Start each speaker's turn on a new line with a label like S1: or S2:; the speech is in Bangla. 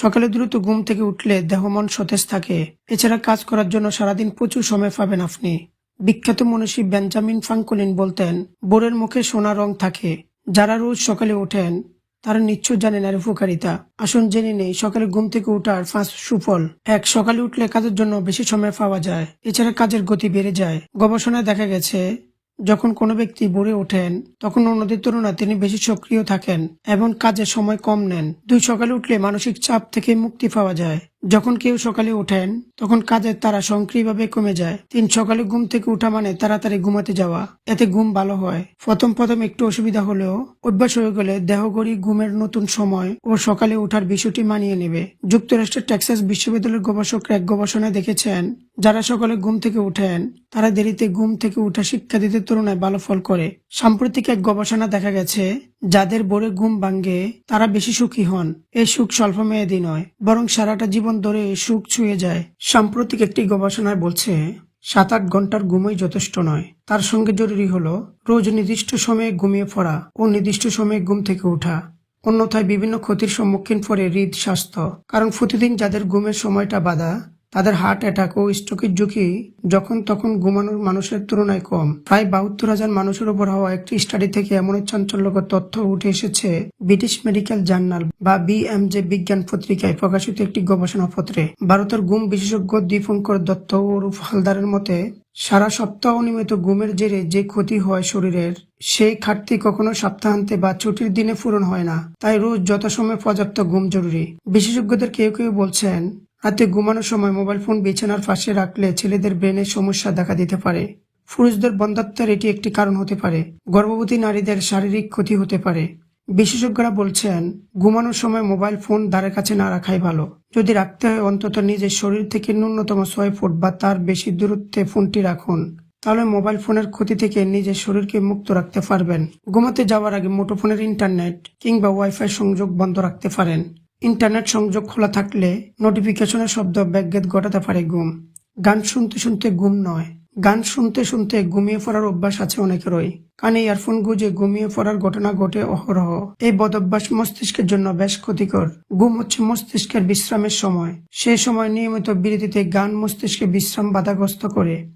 S1: সকালে দ্রুত ঘুম থেকে উঠলে দেহ মন সতেজ থাকে। এছাড়া কাজ করার জন্য সারাদিন প্রচুর সময় পাবেন আপনি। বিখ্যাত মনীষী বেঞ্জামিন ফ্রাঙ্কলিন বলতেন, বোরের মুখে সোনা রং থাকে। যারা রোজ সকালে ওঠেন, তারা নিশ্চয় জানেন এর উপকারিতা। আসুন জেনে নেই, সকালে ঘুম থেকে ওঠার পাঁচ সুফল। এক, সকালে উঠলে কাজের জন্য বেশি সময় পাওয়া যায়। এছাড়া কাজের গতি বেড়ে যায়। গবেষণায় দেখা গেছে যখন কোনো ব্যক্তি ভোরে ওঠেন, তখন অন্যদের তুলনায় তিনি বেশি সক্রিয় থাকেন এবং কাজের সময় কম নেন। দুই সকালে উঠলে মানসিক চাপ থেকে মুক্তি পাওয়া যায়। যখন কেউ সকালে ওঠেন, তখন কাজের তারা সক্রিয়ভাবে কমে যায়। তিন সকালে ঘুম থেকে উঠা মানে তাড়াতাড়ি ঘুমাতে যাওয়া। এতে ঘুম ভালো হয়। প্রথম প্রথম একটু অসুবিধা হলেও অভ্যাস হয়ে গেলে দেহগড়ি ঘুমের নতুন সময় ও সকালে ওঠার বিষয়টি মানিয়ে নেবে। যুক্তরাষ্ট্রের টেক্সাস বিশ্ববিদ্যালয়ের গবেষকরা এক গবেষণায় দেখেছেন যারা সকলে ঘুম থেকে উঠেন, তারা দেরিতে ঘুম থেকে উঠা শিক্ষা শিক্ষার্থীদের তুলনায় ভালো ফল করে। সাম্প্রতিক এক গবেষণা দেখা গেছে, যাদের ভোরে ঘুম ভাঙ্গে তারা বেশি সুখী হন। এই সুখ স্বল্প মেয়াদী নয়, বরং সারাটা জীবন ধরে সুখ ছুঁয়ে যায়। সাম্প্রতিক একটি গবেষণায় বলছে সাত আট ঘণ্টার ঘুমই যথেষ্ট নয়। তার সঙ্গে জরুরি হলো, রোজ নির্দিষ্ট সময়ে ঘুমিয়ে পড়া ও নির্দিষ্ট সময়ে ঘুম থেকে ওঠা। অন্যথায় বিভিন্ন ক্ষতির সম্মুখীন পড়ে হৃদ স্বাস্থ্য কারণ প্রতিদিন যাদের ঘুমের সময়টা বাধা তাদের হার্ট অ্যাটাক ও স্ট্রোকের ঝুঁকি যখন তখন ঘুমানোর মানুষের তুলনায় কম। প্রায় বাহাত্তর হাজার মানুষের উপর হওয়া একটি স্টাডি থেকে এমন চাঞ্চল্যকর তথ্য উঠে এসেছে ব্রিটিশ মেডিকেল জার্নাল বা বিএমজে বিজ্ঞান পত্রিকায় প্রকাশিত একটি গবেষণা পত্রে ভারতের ঘুম বিশেষজ্ঞ দীপঙ্কর দত্ত ও রূপ হালদারের মতে, সারা সপ্তাহ অনিয়মিত ঘুমের জেরে যে ক্ষতি হয় শরীরের, সেই ঘাটতি কখনো সপ্তাহান্তে বা ছুটির দিনে পূরণ হয় না। তাই রোজ যথাসময়ে পর্যাপ্ত ঘুম জরুরি। বিশেষজ্ঞদের কেউ কেউ বলছেন রাতে ঘুমানোর সময় মোবাইল ফোন বিছানার পাশে রাখলে ছেলেদের ব্রেনের সমস্যা দেখা দিতে পারে। পুরুষদের বন্ধাত্বের এটি একটি কারণ হতে পারে। গর্ভবতী নারীদের শারীরিক ক্ষতি হতে পারে। বিশেষজ্ঞরা বলছেন, ঘুমানোর সময় মোবাইল ফোন ধারে কাছে না রাখাই ভালো। যদি রাখতে হয়, অন্তত নিজের শরীর থেকে ন্যূনতম ছয় ফুট বা তার বেশি দূরত্বে ফোনটি রাখুন। তাহলে মোবাইল ফোনের ক্ষতি থেকে নিজের শরীরকে মুক্ত রাখতে পারবেন। ঘুমাতে যাওয়ার আগে মুঠোফোনের ইন্টারনেট কিংবা ওয়াইফাই সংযোগ বন্ধ রাখতে পারেন। ইন্টারনেট সংযোগ খোলা থাকলে নোটিফিকেশনের শব্দ ব্যাঘাত ঘটাতে পারে ঘুম। গান শুনতে শুনতে ঘুম নয়। গান শুনতে শুনতে ঘুমিয়ে পড়ার অভ্যাস আছে অনেকেরই। কানে ইয়ারফোন গুজে ঘুমিয়ে পড়ার ঘটনা ঘটে অহরহ। এই বদভ্যাস মস্তিষ্কের জন্য বেশ ক্ষতিকর। ঘুম হচ্ছে মস্তিষ্কের বিশ্রামের সময়। সেই সময় নিয়মিত বিরতিতে গান মস্তিষ্কে বিশ্রাম বাধাগ্রস্ত করে।